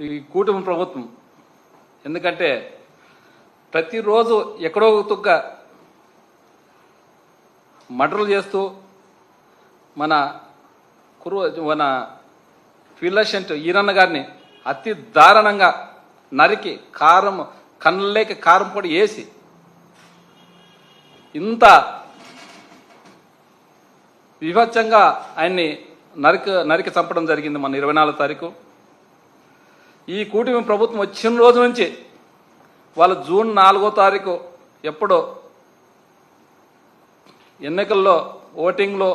ఈ కూటమి ప్రభుత్వం. ఎందుకంటే ప్రతిరోజు ఎక్కడో ఒక తుక్క మటర్లు చేస్తూ మన కురు మన ఫిల్లషెంట్ ఈరన్న గారిని అతి దారుణంగా నరికి కారం కళ్ళలేక కారం పొడి వేసి ఇంత విభత్సంగా ఆయన్ని నరికి నరికి చంపడం జరిగింది మన ఇరవై నాలుగు తారీఖు. ఈ కూటమి ప్రభుత్వం వచ్చిన రోజు నుంచి వాళ్ళ జూన్ నాలుగో తారీఖు ఎప్పుడో ఎన్నికల్లో ఓటింగ్లో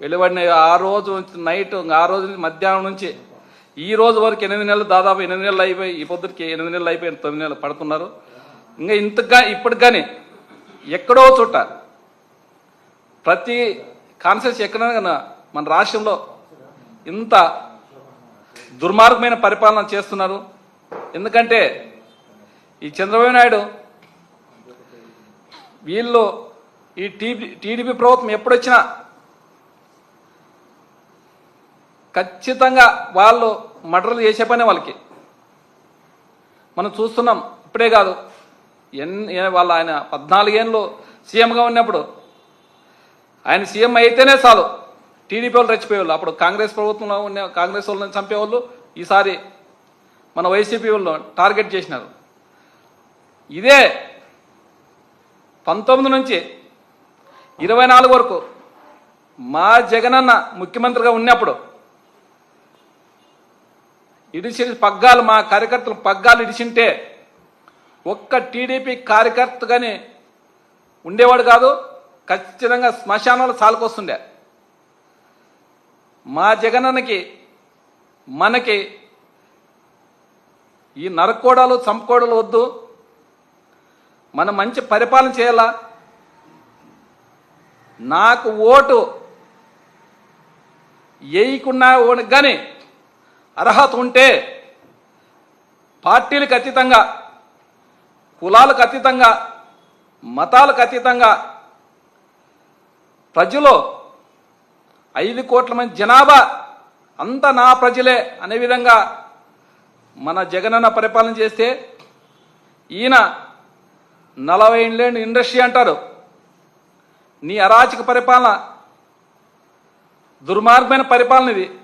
వెలువడిన ఆ రోజు నైట్ ఆ రోజు మధ్యాహ్నం నుంచి ఈ రోజు వరకు ఎనిమిది నెలలు దాదాపు ఎనిమిది నెలలు అయిపోయి ఈ పొద్దుకి ఎనిమిది నెలలు అయిపోయి తొమ్మిది నెలలు పడుతున్నారు. ఇంకా ఇంతగా ఇప్పటికి కానీ ఎక్కడో చోట ప్రతి కాన్సెన్స్ ఎక్కడైనా మన రాష్ట్రంలో ఇంత దుర్మార్గమైన పరిపాలన చేస్తున్నారు. ఎందుకంటే ఈ చంద్రబాబు నాయుడు వీళ్ళు ఈ టీడీ టీడీపీ ప్రభుత్వం ఎప్పుడొచ్చినా ఖచ్చితంగా వాళ్ళు మర్డర్లు చేసే పనే వాళ్ళకి. మనం చూస్తున్నాం ఇప్పుడే కాదు. ఎన్ని వాళ్ళ ఆయన పద్నాలుగేళ్ళు సీఎంగా ఉన్నప్పుడు ఆయన సీఎం అయితేనే చాలు. టీడీపీ వాళ్ళు రెచ్చిపోయేవాళ్ళు. అప్పుడు కాంగ్రెస్ ప్రభుత్వంలో ఉన్న కాంగ్రెస్ వాళ్ళని చంపేవాళ్ళు. ఈసారి మన వైసీపీ వాళ్ళు టార్గెట్ చేసినారు. ఇదే పంతొమ్మిది నుంచి ఇరవై నాలుగు వరకు మా జగనన్న ముఖ్యమంత్రిగా ఉన్నప్పుడు ఇడిసిన పగ్గాలు మా కార్యకర్తలు పగ్గాలు ఇడిచింటే ఒక్క టీడీపీ కార్యకర్త కానీ ఉండేవాడు కాదు ఖచ్చితంగా శ్మశానాలు చాలకొస్తుండే మా జగనన్నకి మనకి ఈ నరకోడాలు చంపకోడలు వద్దు. మనం మంచి పరిపాలన చేయాలా? నాకు ఓటు వేయకున్నా కానీ అర్హత ఉంటే పార్టీలకు అతీతంగా కులాలకు అతీతంగా మతాలకు అతీతంగా ప్రజలు ఐదు కోట్ల మంది జనాభా అంతా నా ప్రజలే అనే విధంగా మన జగనన్న పరిపాలన చేస్తే ఈయన నలభై ఏళ్ళేండి ఇండస్ట్రీ అంటారు. నీ అరాచక పరిపాలన దుర్మార్గమైన పరిపాలన ఇది.